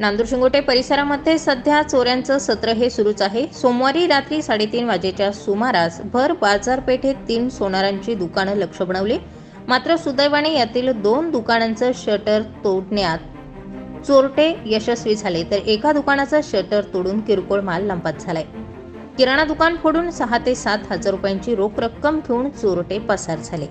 नांदूर शिंगोटे परिसरामध्ये सध्या चोऱ्यांचं सत्र हे सुरूच आहे. सोमवारी रात्री साडेतीन वाजेच्या सुमारास भर बाजारपेठेत तीन सोनारांची दुकानं लक्ष बनवली. मात्र सुदैवाने यातील दोन दुकानांचं शटर तोडण्यात चोरटे यशस्वी झाले तर एका दुकानाचं शटर तोडून किरकोळ माल लंपात झालाय. किराणा दुकान फोडून सहा ते सात हजार रुपयांची रोख रक्कम घेऊन चोरटे पसार झाले.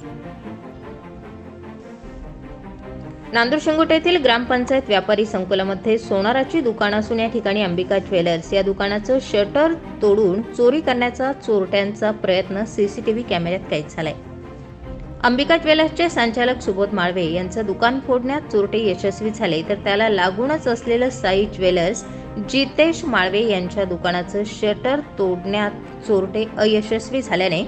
नांदूर शिंगोटे येथील ग्रामपंचायत व्यापारी संकुलामध्ये सोनाराची दुकान असून या ठिकाणी अंबिका ज्वेलर्स या दुकानाचं शटर तोडून चोरी करण्याचा चोरट्यांचा प्रयत्न सीसीटीव्ही कॅमेऱ्यात कैद झालाय. अंबिका ज्वेलर्सचे संचालक सुबोध माळवे यांचं दुकान फोडण्यात चोरटे यशस्वी झाले तर त्याला लागूनच असलेलं साई ज्वेलर्स जितेश माळवे यांच्या दुकानाचं शटर तोडण्यात चोरटे अयशस्वी झाल्याने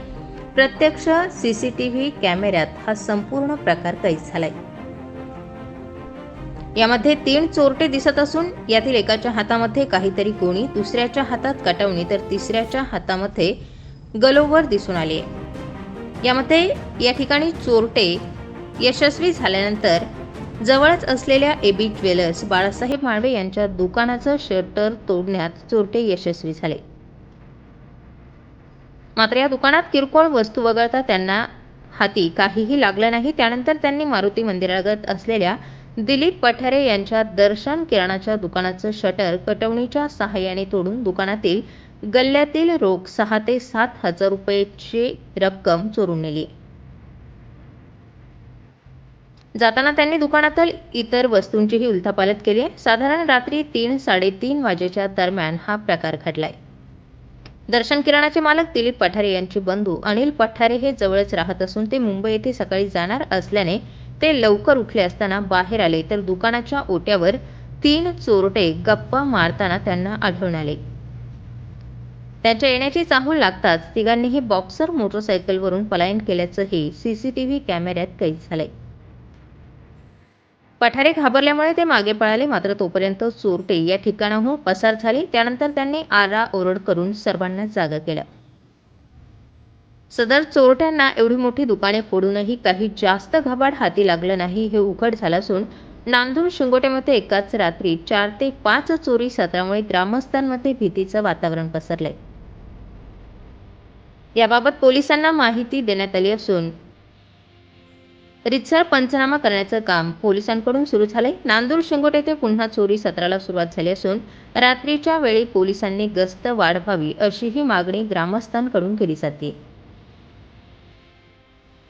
प्रत्यक्ष सीसीटीव्ही कॅमेऱ्यात हा संपूर्ण प्रकार कैद झालाय. यामध्ये तीन चोरटे दिसत असून यातील एकाच्या हातामध्ये काहीतरी गोणी दुसऱ्याच्या हातात कटवणी तर तिसऱ्याच्या हातामध्ये गलोवर दिसून आले यामध्ये या ठिकाणी चोरटे यशस्वी झाल्यानंतर जवळच असलेल्या एबी ज्वेलर्स बाळासाहेब माळवे यांच्या दुकानाचं शटर तोडण्यात चोरटे यशस्वी झाले. मात्र या दुकानात किरकोळ वस्तू वगळता त्यांना हाती काहीही लागलं नाही. त्यानंतर त्यांनी मारुती मंदिरागत असलेल्या दिलीप पठारे यांच्या दर्शन किराणाच्या दुकानाचं शटर कटवणीच्या सहाय्याने तोडून दुकानातील गल्ल्यातील रोख सहा ते सात हजार रुपयेची रक्कम चोरून नेली. जाताना त्यांनी दुकानातील इतर वस्तूंचीही उलथापालथ केली आहे. साधारण रात्री तीन साडेतीन वाजेच्या दरम्यान हा प्रकार घडलाय. दर्शन किराणाचे मालक दिलीप पठारे यांचे बंधू अनिल पठारे हे जवळच राहत असून ते मुंबई येथे सकाळी जाणार असल्याने ते लवकर उठले असताना बाहेर आले. तर दुकानाच्या ओट्यावर तीन चोरटे गप्पा मारताना त्यांना आढळून आले. त्यांच्या येण्याची चाहूल लागताच तिघांनीही बॉक्सर मोटरसायकलवरून पलायन केल्याचंही सीसीटीव्ही कॅमेऱ्यात कैद झालंय. पठारे घाबरल्यामुळे ते मागे पळाले. मात्र तोपर्यंत चोरटे या ठिकाणाहून पसार झाले. त्यानंतर त्यांनी आरा ओरड करून सर्वांना जागा केलं. सदर चोरट्यांना एवढी मोठी दुकाने फोडूनही काही जास्त घबाड हाती लागलं नाही हे उघड झालं असून नांदूर शिंगोट्यामध्ये एकाच रात्री चार ते पाच चोरी सत्रामुळे ग्रामस्थांमध्ये भीतीचं वातावरण पसरलंय. याबाबत पोलिसांना माहिती देण्यात आली असून रितसर पंचनामा करण्याचं काम पोलिसांकडून सुरू झालंय. नांदूर शिंगोटे येथे पुन्हा चोरी सत्राला सुरुवात झाली असून रात्रीच्या वेळी पोलिसांनी गस्त वाढवावी अशीही मागणी ग्रामस्थांकडून केली जाते.